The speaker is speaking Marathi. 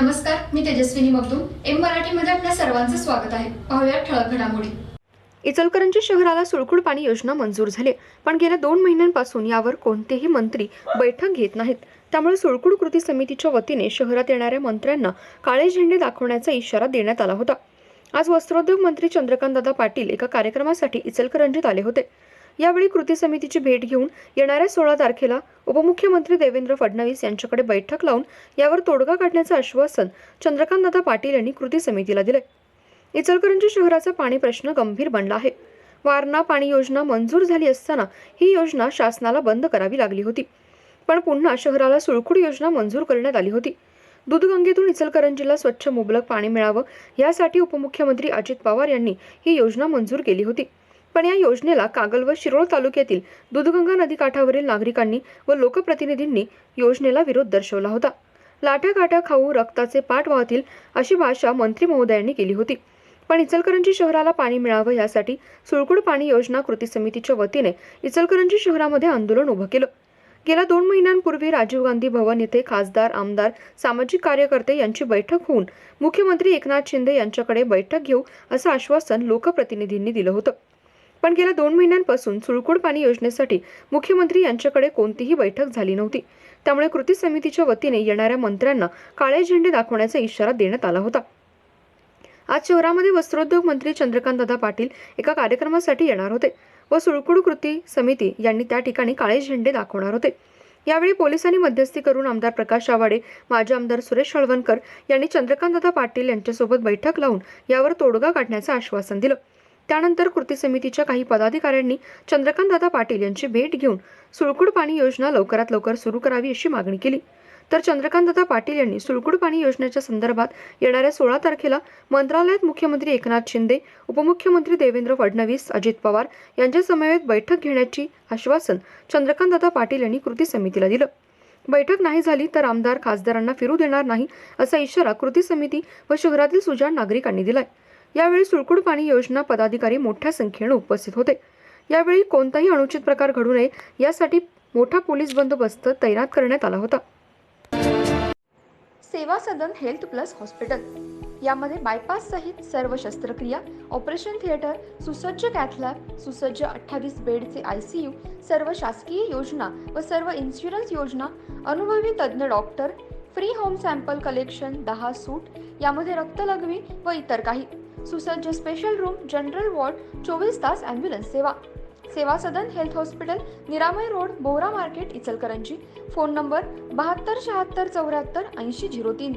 नमस्कार मी तेजस्विनी मगदूम. एम मराठीमध्ये आपल्या सर्वांचं स्वागत आहे. पाहूया ठळक घडामोडी. इचलकरंजी शहराला सुळकुड पाणी योजना मंजूर झाली. पण गेल्या दोन महिन्यांपासून यावर कोणतेही मंत्री बैठक घेत नाहीत. त्यामुळे सुळकुड कृती समितीच्या वतीने शहरात येणाऱ्या मंत्र्यांना काळे झेंडे दाखवण्याचा इशारा देण्यात आला होता. आज वस्त्रोद्योग मंत्री चंद्रकांतदादा पाटील एका कार्यक्रमासाठी इचलकरंजीत आले होते. यावेळी कृती समितीची भेट घेऊन येणाऱ्या सोळा तारखेला उपमुख्यमंत्री देवेंद्र फडणवीस यांच्याकडे बैठक लावून यावर तोडगा काढण्याचं आश्वासन चंद्रकांतदादा पाटील यांनी कृती समितीला दिले इचलकरंजी शहराचा पाणी प्रश्न गंभीर बनला आहे. वारणा पाणी योजना मंजूर झाली असताना ही योजना शासनाला बंद करावी लागली होती. पण पुन्हा शहराला सुळकुड योजना मंजूर करण्यात आली होती. दूधगंगेतून इचलकरंजीला स्वच्छ मुबलक पाणी मिळावं यासाठी उपमुख्यमंत्री अजित पवार यांनी ही योजना मंजूर केली होती. पण या योजनेला कागल व शिरोळ तालुक्यातील दूधगंगा नदीकाठावरील नागरिकांनी व लोकप्रतिनिधींनी योजनेला विरोध दर्शवला होता. लाट्या काट्या खाऊ रक्ताचे पाठ वाहतील अशी भाषा मंत्री महोदयांनी केली होती. पण इचलकरंजी शहराला पाणी मिळावं यासाठी सुळकुड पाणी योजना कृती समितीच्या वतीने इचलकरंजी शहरामध्ये आंदोलन उभं केलं. गेल्या दोन महिन्यांपूर्वी राजीव गांधी भवन येथे खासदार आमदार सामाजिक कार्यकर्ते यांची बैठक होऊन मुख्यमंत्री एकनाथ शिंदे यांच्याकडे बैठक घेऊ असं आश्वासन लोकप्रतिनिधींनी दिलं होतं. पण गेल्या दोन महिन्यांपासून सुळकुड पाणी योजनेसाठी मुख्यमंत्री यांच्याकडे कोणतीही बैठक झाली नव्हती. त्यामुळे कृती समितीच्या वतीने येणाऱ्या मंत्र्यांना काळे झेंडे दाखवण्याचा इशारा देण्यात आला होता. आज शहरामध्ये वस्त्रोद्योग मंत्री चंद्रकांतदादा पाटील एका कार्यक्रमासाठी येणार होते व सुळकुड कृती समिती यांनी त्या ठिकाणी काळे झेंडे दाखवणार होते. यावेळी पोलिसांनी मध्यस्थी करून आमदार प्रकाश आवाडे माजी आमदार सुरेश हळवणकर यांनी चंद्रकांतदादा पाटील यांच्यासोबत बैठक लावून यावर तोडगा काढण्याचं आश्वासन दिलं. त्यानंतर कृती समितीच्या काही पदाधिकाऱ्यांनी चंद्रकांतदादा पाटील यांची भेट घेऊन सुळकुड पाणी योजना लवकरात लवकर सुरू करावी अशी मागणी केली. तर चंद्रकांतदादा पाटील यांनी सुळकुड पाणी योजनेच्या संदर्भात येणाऱ्या सोळा तारखेला मंत्रालयात मुख्यमंत्री एकनाथ शिंदे उपमुख्यमंत्री देवेंद्र फडणवीस अजित पवार यांच्या समवेत बैठक घेण्याची आश्वासन चंद्रकांतदादा पाटील यांनी कृती समितीला दिलं. बैठक नाही झाली तर आमदार खासदारांना फिरू देणार नाही असा इशारा कृती समिती व शहरातील सुजाण नागरिकांनी दिलाय. यावेळी सुळकुड पाणी योजना पदाधिकारी मोठ्या संख्येने उपस्थित होते. यावेळी कोणताही अनुचित प्रकार घडू नये यासाठी मोठा पोलीस बंदोबस्त तैनात करण्यात आला होता. Seva Sadan health plus hospital. यामध्ये बायपास सहित सर्व शस्त्रक्रिया ऑपरेशन थिएटर सुसज्ज कॅथलॅब सुसज्ज अठ्ठावीस बेडचे आय सी यू सर्व शासकीय योजना व सर्व इन्शुरन्स योजना अनुभवी तज्ज्ञ doctor free home sample collection दहा सूट यामध्ये रक्तलघवी व इतर काही. सुसज्ज स्पेशल रूम जनरल वॉर्ड चोवीस तास ॲम्ब्युलन्स सेवा. Seva Sadan health hospital Niramay road Bohra market Ichalkaranji. Phone number बहात्तर शहात्तर चौऱ्याहत्तर ऐंशी झिरो तीन.